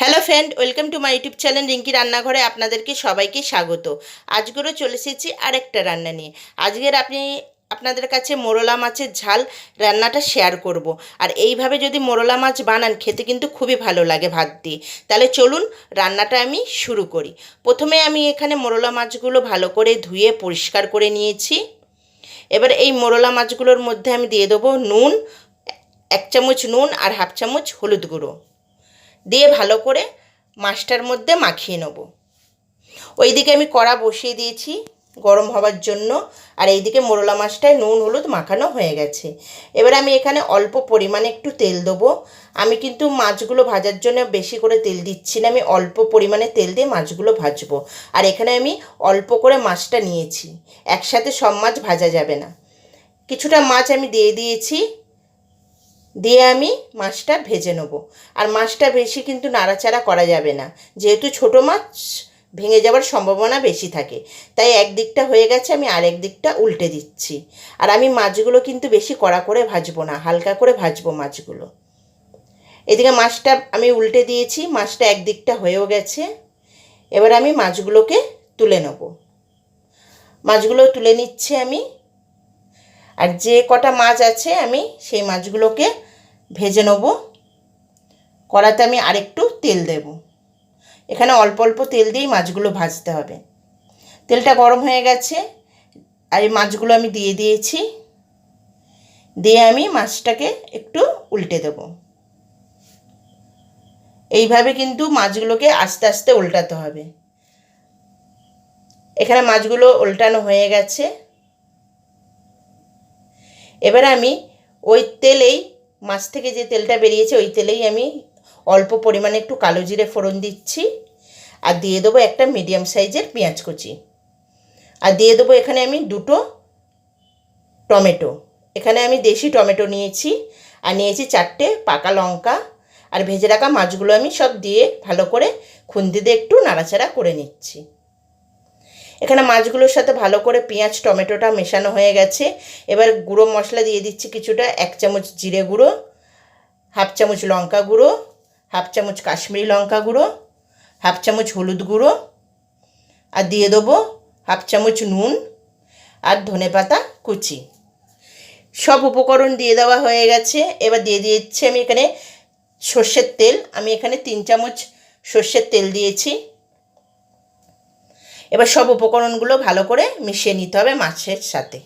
Hello friend welcome to my YouTube channel Rinki রান্নাঘরে আপনাদেরকে সবাইকে স্বাগত। আজকেরও চলে এসেছি আরেকটা রান্না নিয়ে। আজকের আপনি, আপনাদের কাছে মোরলা মাছের ঝাল রান্নাটা শেয়ার করব। আর এইভাবে যদি মোরলা মাছ বানান, খেতে কিন্তু খুবই ভালো লাগে ভাত দিয়ে তাহলে চলুন রান্নাটা আমি শুরু করি। প্রথমে আমি এখানে মোরলা মাছগুলো ভালো করে ধুয়ে পরিষ্কার করে নিয়েছি। এবার এই মোরলা মাছগুলোর মধ্যে আমি দিয়ে দেবো নুন, এক চামচ নুন আর হাফ চামচ হলুদ গুঁড়ো। দিয়ে ভালো করে মাছটার মধ্যে মাখিয়ে নেব। ওইদিকে আমি কড়া বসিয়ে দিয়েছি গরম হওয়ার জন্য। আর এইদিকে মোরলা মাছটায় নুন, হলুদ মাখানো হয়ে গেছে। এবার আমি এখানে অল্প পরিমাণে একটু তেল দেবো। আমি কিন্তু মাছগুলো ভাজার জন্য বেশি করে তেল দিচ্ছি না। আমি অল্প পরিমাণে তেল দিয়ে মাছগুলো ভাজবো। আর এখানে আমি অল্প করে মাছটা নিয়েছি। একসাথে সব মাছ ভাজা যাবে না। কিছুটা মাছ আমি দিয়ে দিয়েছি। দিয়ে আমি মাছটা ভেজে নেব। আর মাছটা বেশি কিন্তু নাড়াচাড়া করা যাবে না। যেহেতু ছোট মাছ, ভেঙে যাওয়ার সম্ভাবনা বেশি থাকে। তাই একদিকটা হয়ে গেছে, আমি আরেক দিকটা উল্টে দিচ্ছি। আর আমি মাছগুলো কিন্তু বেশি কড়া করে ভাজবো না, হালকা করে ভাজবো মাছগুলো। এদিকে মাছটা আমি উল্টে দিয়েছি, মাছটা একদিকটা হয়েও গেছে। এবার আমি মাছগুলোকে তুলে নেব। মাছগুলো তুলে নিচ্ছি আমি। আর যে কটা মাছ আছে, আমি সেই মাছগুলোকে ভেজে নেব। কড়াতে আমি আরেকটু তেল দেব। এখানে অল্প অল্প তেল দিয়েই মাছগুলো ভাজতে হবে। তেলটা গরম হয়ে গেছে। আর এই মাছগুলো আমি দিয়ে দিয়েছি। দিয়ে আমি মাছটাকে একটু উল্টে দেব। এইভাবে কিন্তু মাছগুলোকে আস্তে আস্তে উল্টাতে হবে। এখানে মাছগুলো উল্টানো হয়ে গেছে। এবার আমি ওই তেলেই মাছ থেকে যে তেলটা বেরিয়েছে, ওই তেলেই আমি অল্প পরিমাণে একটু কালো জিরে ফোড়ন দিচ্ছি আর দিয়ে দেবো একটা মিডিয়াম সাইজের পেঁয়াজ কুচি। আর দিয়ে দেবো এখানে আমি দুটো টমেটো। এখানে আমি দেশি টমেটো নিয়েছি আর নিয়েছি চারটে পাকা লঙ্কা। আর ভেজে রাখা মাছগুলো আমি সব দিয়ে ভালো করে খুন্তি দিয়ে একটু নাড়াচাড়া করে নিচ্ছি। এখানে মাছগুলোর সাথে ভালো করে পেঁয়াজ, টমেটোটা মেশানো হয়ে গেছে। এবার গুঁড়ো মশলা দিয়ে দিচ্ছি কিছুটা, এক চামচ জিরে গুঁড়ো, হাফ চামচ লঙ্কা গুঁড়ো, হাফ চামচ কাশ্মীরি লঙ্কা গুঁড়ো, হাফ চামচ হলুদ গুঁড়ো, আর দিয়ে দেবো হাফ চামচ নুন আর ধনে পাতা কুচি। সব উপকরণ দিয়ে দেওয়া হয়ে গেছে। এবার দিয়ে দিয়েছি আমি এখানে সর্ষের তেল। আমি এখানে তিন চামচ সর্ষের তেল দিয়েছি। এবার সব উপকরণগুলো ভালো করে মিশিয়ে নিতে হবে মাছের সাথে।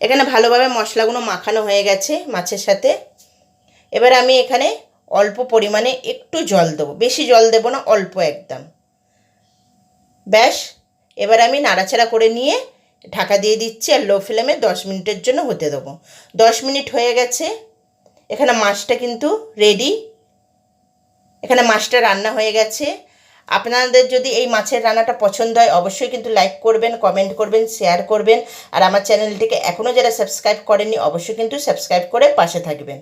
এখানে ভালোভাবে মশলাগুলো মাখানো হয়ে গেছে মাছের সাথে। এবার আমি এখানে অল্প পরিমাণে একটু জল দেবো। বেশি জল দেবো না, অল্প একদম। ব্যাস, এবার আমি নাড়াচাড়া করে নিয়ে ঢাকা দিয়ে দিচ্ছি আর লো ফ্লেমে দশ মিনিটের জন্য হতে দেবো। দশ মিনিট হয়ে গেছে। এখানে মাছটা কিন্তু রেডি এখানে মাছটা রান্না হয়ে গেছে। আপনাদের যদি এই মাছের রান্নাটা পছন্দ হয়, অবশ্যই কিন্তু লাইক করবেন কমেন্ট করবেন শেয়ার করবেন। আর আমার চ্যানেলটিকে এখনও যারা সাবস্ক্রাইব করেননি, অবশ্যই কিন্তু সাবস্ক্রাইব করে পাশে থাকবেন।